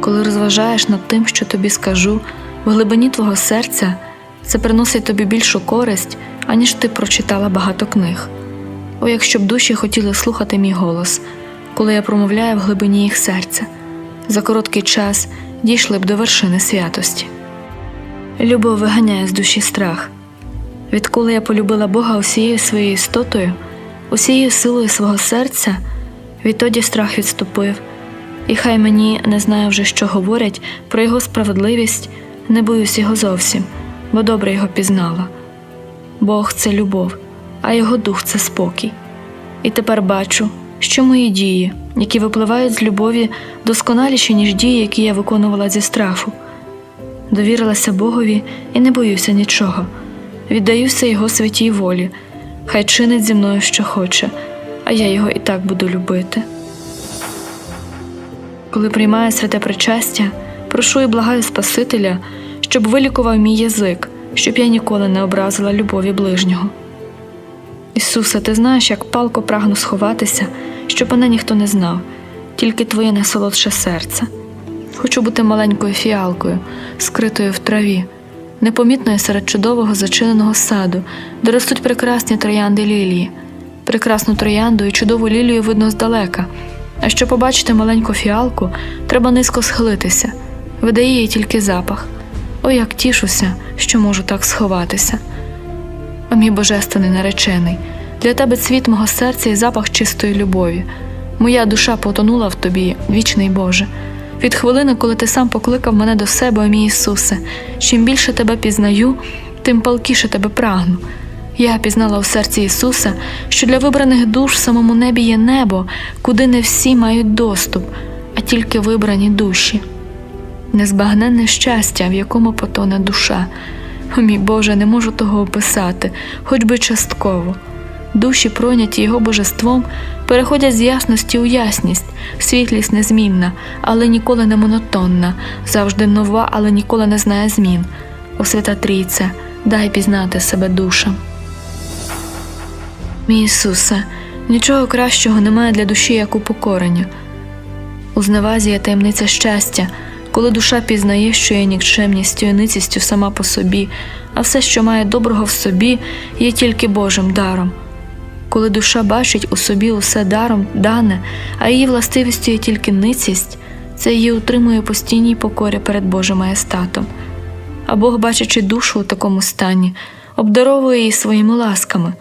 Коли розважаєш над тим, що тобі скажу, в глибині твого серця це приносить тобі більшу користь, аніж ти прочитала багато книг. О, якщо б душі хотіли слухати мій голос, коли я промовляю в глибині їх серця, за короткий час дійшли б до вершини святості. Любов виганяє з душі страх. Відколи я полюбила Бога усією своєю істотою, усією силою свого серця, відтоді страх відступив, і хай мені не знаю вже, що говорять про його справедливість, не боюсь його зовсім, бо добре його пізнала. Бог це любов, а його дух це спокій. І тепер бачу, що мої дії, які випливають з любові, досконаліші, ніж дії, які я виконувала зі страху. Довірилася Богові і не боюся нічого. Віддаюся Його святій волі, хай чинить зі мною, що хоче, а я його і так буду любити. Коли приймаю святе причастя, прошу і благаю Спасителя, щоб вилікував мій язик, щоб я ніколи не образила любові ближнього. Ісусе, ти знаєш, як палко прагну сховатися, щоб мене ніхто не знав, тільки твоє найсолодше серце. Хочу бути маленькою фіалкою, скритою в траві, непомітною серед чудового зачиненого саду, де ростуть прекрасні троянди лілії. Прекрасну троянду і чудову лілію видно здалека. А щоб побачити маленьку фіалку, треба низько схилитися, видає їй тільки запах. О, як тішуся, що можу так сховатися. О, мій божественний наречений, для тебе цвіт мого серця і запах чистої любові. Моя душа потонула в тобі, вічний Боже. Від хвилини, коли ти сам покликав мене до себе, о мій Ісусе, чим більше тебе пізнаю, тим палкіше тебе прагну. Я пізнала в серці Ісуса, що для вибраних душ в самому небі є небо, куди не всі мають доступ, а тільки вибрані душі. Незбагненне щастя, в якому потоне душа. О мій Боже, не можу того описати, хоч би частково. Душі, пройняті його божеством, переходять з ясності у ясність, світлість незмінна, але ніколи не монотонна, завжди нова, але ніколи не знає змін. О свята Трійце, дай пізнати себе душам. Мій Ісусе, нічого кращого немає для душі, як упокорення. У зневазі є таємниця щастя, коли душа пізнає, що є нікчемністю і ницістю сама по собі, а все, що має доброго в собі, є тільки Божим даром. Коли душа бачить у собі усе даром дане, а її властивістю є тільки ницість, це її утримує постійній покорі перед Божим маєстатом. А Бог, бачачи душу у такому стані, обдаровує її своїми ласками.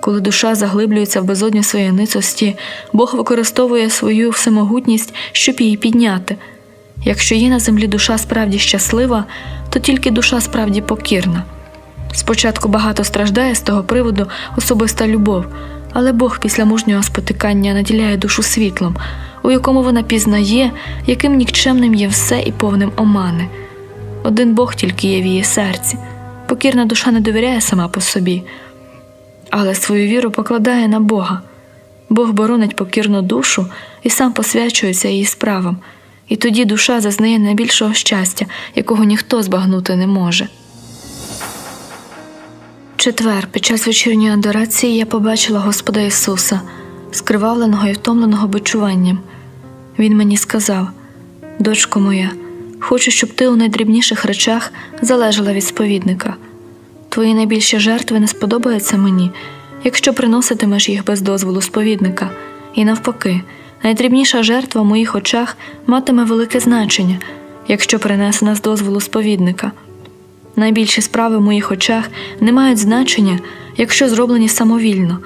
Коли душа заглиблюється в безодню своєї ницості, Бог використовує свою всемогутність, щоб її підняти. Якщо є на землі душа справді щаслива, то тільки душа справді покірна. Спочатку багато страждає з того приводу особиста любов, але Бог після мужнього спотикання наділяє душу світлом, у якому вона пізнає, яким нікчемним є все і повним омани. Один Бог тільки є в її серці. Покірна душа не довіряє сама по собі, але свою віру покладає на Бога. Бог боронить покірну душу і сам посвячується її справам, і тоді душа зазнає найбільшого щастя, якого ніхто збагнути не може. Четвер, під час вечірньої адорації я побачила Господа Ісуса, скривавленого і втомленого бичуванням. Він мені сказав: Дочко моя, хочу, щоб ти у найдрібніших речах залежала від сповідника. Твої найбільші жертви не сподобаються мені, якщо приноситимеш їх без дозволу сповідника, і навпаки, найдрібніша жертва в моїх очах матиме велике значення, якщо принесена з дозволу сповідника. Найбільші справи в моїх очах не мають значення, якщо зроблені самовільно,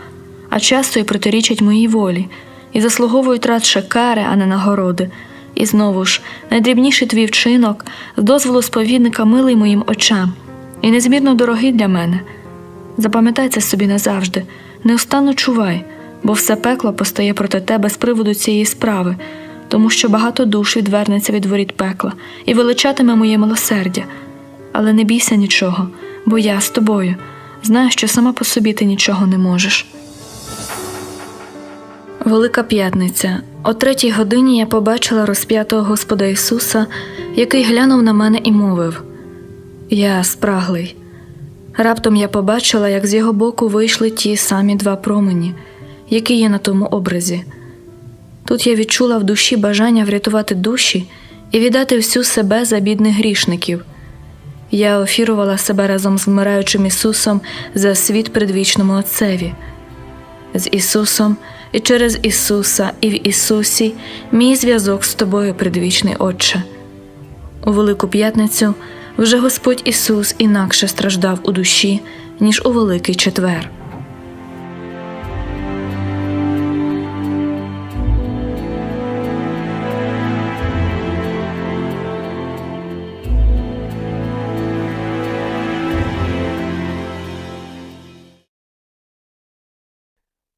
а часто й протирічать моїй волі, і заслуговують радше кари, а не нагороди. І знову ж, найдрібніший твій вчинок з дозволу сповідника милий моїм очам, і незмірно дорогий для мене. Запам'ятай це собі назавжди, неустанно чувай, бо все пекло постає проти тебе з приводу цієї справи, тому що багато душ відвернеться від воріт пекла і величатиме моє милосердя. Але не бійся нічого, бо я з тобою знаю, що сама по собі ти нічого не можеш. Велика п'ятниця. О третій годині я побачила розп'ятого Господа Ісуса, який глянув на мене і мовив: Я спраглий. Раптом я побачила, як з його боку вийшли ті самі два промені, які є на тому образі. Тут я відчула в душі бажання врятувати душі і віддати всю себе за бідних грішників. Я офірувала себе разом з вмираючим Ісусом за світ предвічному Отцеві. З Ісусом і через Ісуса, і в Ісусі мій зв'язок з тобою, предвічний Отче. У Велику П'ятницю вже Господь Ісус інакше страждав у душі, ніж у Великий Четвер.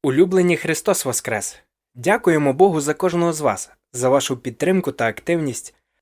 Улюблені Христос Воскрес! Дякуємо Богу за кожного з вас, за вашу підтримку та активність.